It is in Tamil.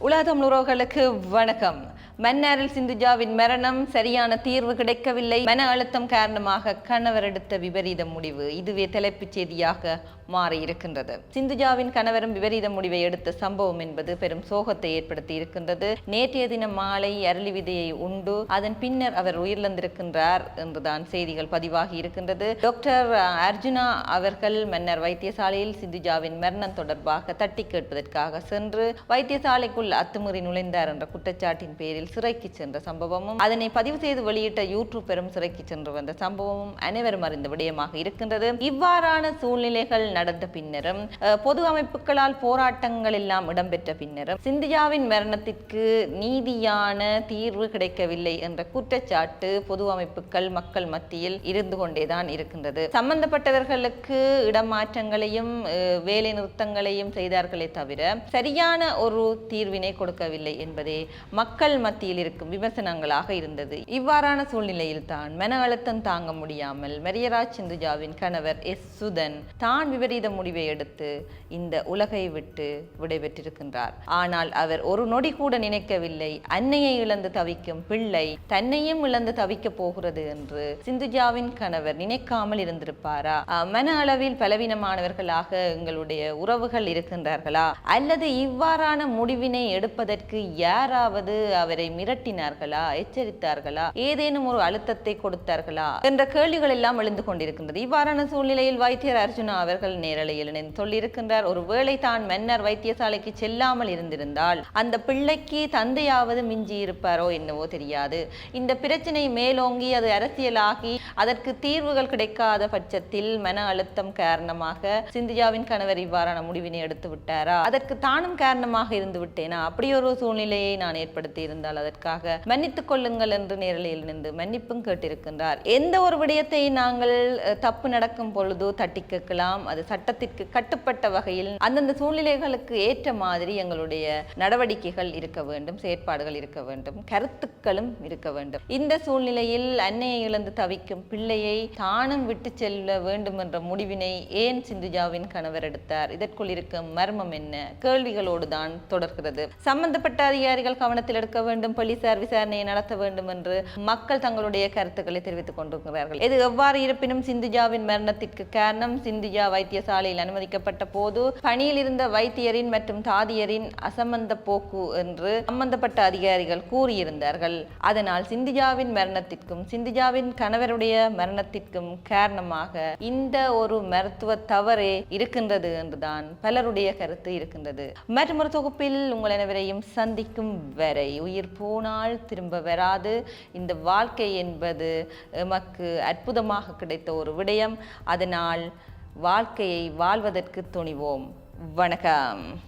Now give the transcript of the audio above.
உலக தமிழ் உறவுகளுக்கு வணக்கம். மன்னாரில் சிந்துஜாவின் மரணம் சரியான தீர்வு கிடைக்கவில்லை. மன அழுத்தம் காரணமாக கணவர் எடுத்த விபரீத முடிவு. இதுவே தலைப்புச் செய்தியாக மாறி இருக்கின்றது சிந்துஜாவின் கணவரும் விபரீத முடிவை எடுத்த சம்பவம் என்பது பெரும் சோகத்தை ஏற்படுத்தி இருக்கின்றது. நேற்றைய தினம் மாலை அரளி விதையை உண்டு அதன் பின்னர் அவர் உயிரிழந்திருக்கின்றார் என்றுதான் செய்திகள் பதிவாகி இருக்கின்றது. டாக்டர் அர்ஜுனா அவர்கள் மன்னர் வைத்தியசாலையில் சிந்துஜாவின் மரணம் தொடர்பாக தட்டி கேட்பதற்காக சென்று வைத்தியசாலைக்குள் அத்துமீறி நுழைந்தார் என்ற குற்றச்சாட்டின் பேரில் சிறைக்கு சென்ற சம்பவமும் அதனை பதிவு செய்து வெளியிட்ட யூடியூப் பெரும் சிறைக்கு சென்று வந்த சம்பவமும் அனைவரும் அறிந்த விடயமாக இருக்கின்றது. இவ்வாறான சூழ்நிலைகள் நடந்த பின்னரும் பொது அமைப்புகளால் போராட்டங்கள் எல்லாம் இடம்பெற்ற பின்னரும் சிந்தியாவின் மரணத்திற்கு நீதியான தீர்வு கிடைக்கவில்லை என்ற குற்றச்சாட்டு பொது அமைப்புகள் மக்கள் மத்தியில் இருந்து கொண்டேதான் இருக்கின்றது. சம்பந்தப்பட்டவர்களுக்கு இடமாற்றங்களையும் வேலை நிறுத்தங்களையும் செய்தார்களே தவிர சரியான ஒரு தீர்வினை கொடுக்கவில்லை என்பதே மக்கள் மத்தியில் இருக்கும் விமர்சனங்களாக இருந்தது. இவ்வாறான சூழ்நிலையில் தான் மன அழுத்தம் தாங்க முடியாமல் மரியராஜ் சிந்துஜாவின் கணவர் எஸ். சுதன் தான் விபரீத முடிவை எடுத்து இந்த உலகை விட்டு விடைபெற்றிருக்கின்றார். ஆனால் அவர் ஒரு நொடி கூட நினைக்கவில்லை. அன்னையை இழந்து தவிக்கும் பிள்ளை தன்னையும் இழந்து தவிக்கப் போகிறது என்று சிந்துஜாவின் கணவர் நினைக்காமல் இருந்திருப்பாரா? மன அளவில் பலவீனமானவர்களாக எங்களுடைய உறவுகள் இருக்கின்றார்களா? அல்லது இவ்வாறான முடிவினை எடுப்பதற்கு யாராவது அவரை மிரட்டினார்களா? எச்சரித்தார்களா? ஏதேனும் ஒரு அழுத்தத்தை கொடுத்தார்களா? என்ற கேள்விகள் எல்லாம் எழுந்து கொண்டிருக்கின்றது. இவ்வாறான சூழ்நிலையில் வைத்தியர் அர்ஜுனா அவர்கள் நேரலையில் இணைந்து சொல்லியிருக்கின்றார் ஒருவேளை தான் மன்னர் வைத்தியசாலைக்கு செல்லாமல் இருந்திருந்தால் அந்த பிள்ளைக்கு தந்தையாவது மிஞ்சி இருப்பாரோ என்னவோ தெரியாது. இந்த பிரச்சனை மேலோங்கி அது அரசியலாகி அதற்கு தீர்வுகள் கிடைக்காத பட்சத்தில் மன அழுத்தம் காரணமாக சிந்தியாவின் கணவர் இவ்வாறான முடிவினை எடுத்து விட்டாரா? அதற்கு தானும் காரணமாக இருந்து விட்டேனா? அப்படி ஒரு சூழ்நிலையை நான் ஏற்படுத்தி இருந்தால் அதற்காக மன்னித்துக் கொள்ளுங்கள் என்று நேரலையில் நின்று மன்னிப்பும் கேட்டிருக்கின்றார். எந்த ஒரு விடயத்தை நாங்கள் தப்பு நடக்கும் பொழுது தட்டி கேட்கலாம். அது சட்டத்திற்கு கட்டுப்பட்ட வகையில் அந்தந்த சூழ்நிலைகளுக்கு ஏற்ற மாதிரி எங்களுடைய நடவடிக்கைகள் இருக்க வேண்டும் செயற்பாடுகள் இருக்க வேண்டும் கருத்துக்களும் இருக்க வேண்டும். இந்த சூழ்நிலையில் அன்னையை இழந்து தவிக்கும் பிள்ளையை தானும் விட்டு செல்ல வேண்டும் என்ற முடிவினை ஏன் சிந்துஜாவின் கணவர் எடுத்தார்? இதற்குள் இருக்கும் மர்மம் என்ன? கேள்விகளோடு தான் தொடர்கிறது. சம்பந்தப்பட்ட அதிகாரிகள் கவனத்தில் எடுக்க வேண்டும் போலீசார் விசாரணையை நடத்த வேண்டும் என்று மக்கள் தங்களுடைய கருத்துக்களை தெரிவித்துக் கொண்டிருக்கிறார்கள். இது எவ்வாறு இருப்பினும் சிந்துஜாவின் மரணத்திற்கு காரணம்? சிந்துஜா வைத்திய வைத்தியசாலையில் அனுமதிக்கப்பட்ட போது பணியில் இருந்த வைத்தியரின் மற்றும் தாதியரின் அசம்பந்த போக்கு என்று சம்பந்தப்பட்ட அதிகாரிகள் கூறியிருந்தார்கள். அதனால் சிந்திஜாவின் மரணத்திற்கும் சிந்திஜாவின் கணவருடைய மரணத்திற்கும் காரணமாக இந்த ஒரு மருத்துவ தவறே இருக்கின்றது என்றுதான் பலருடைய கருத்து இருக்கின்றது. மற்றொரு தொகுப்பில் உங்கள் அனைவரையும் சந்திக்கும் வரை உயிர் போனால் திரும்ப வராது. இந்த வாழ்க்கை என்பது எமக்கு அற்புதமாக கிடைத்த ஒரு விடயம். அதனால் வாழ்க்கையை வாழ்வதற்கு துணிவோம். வணக்கம்.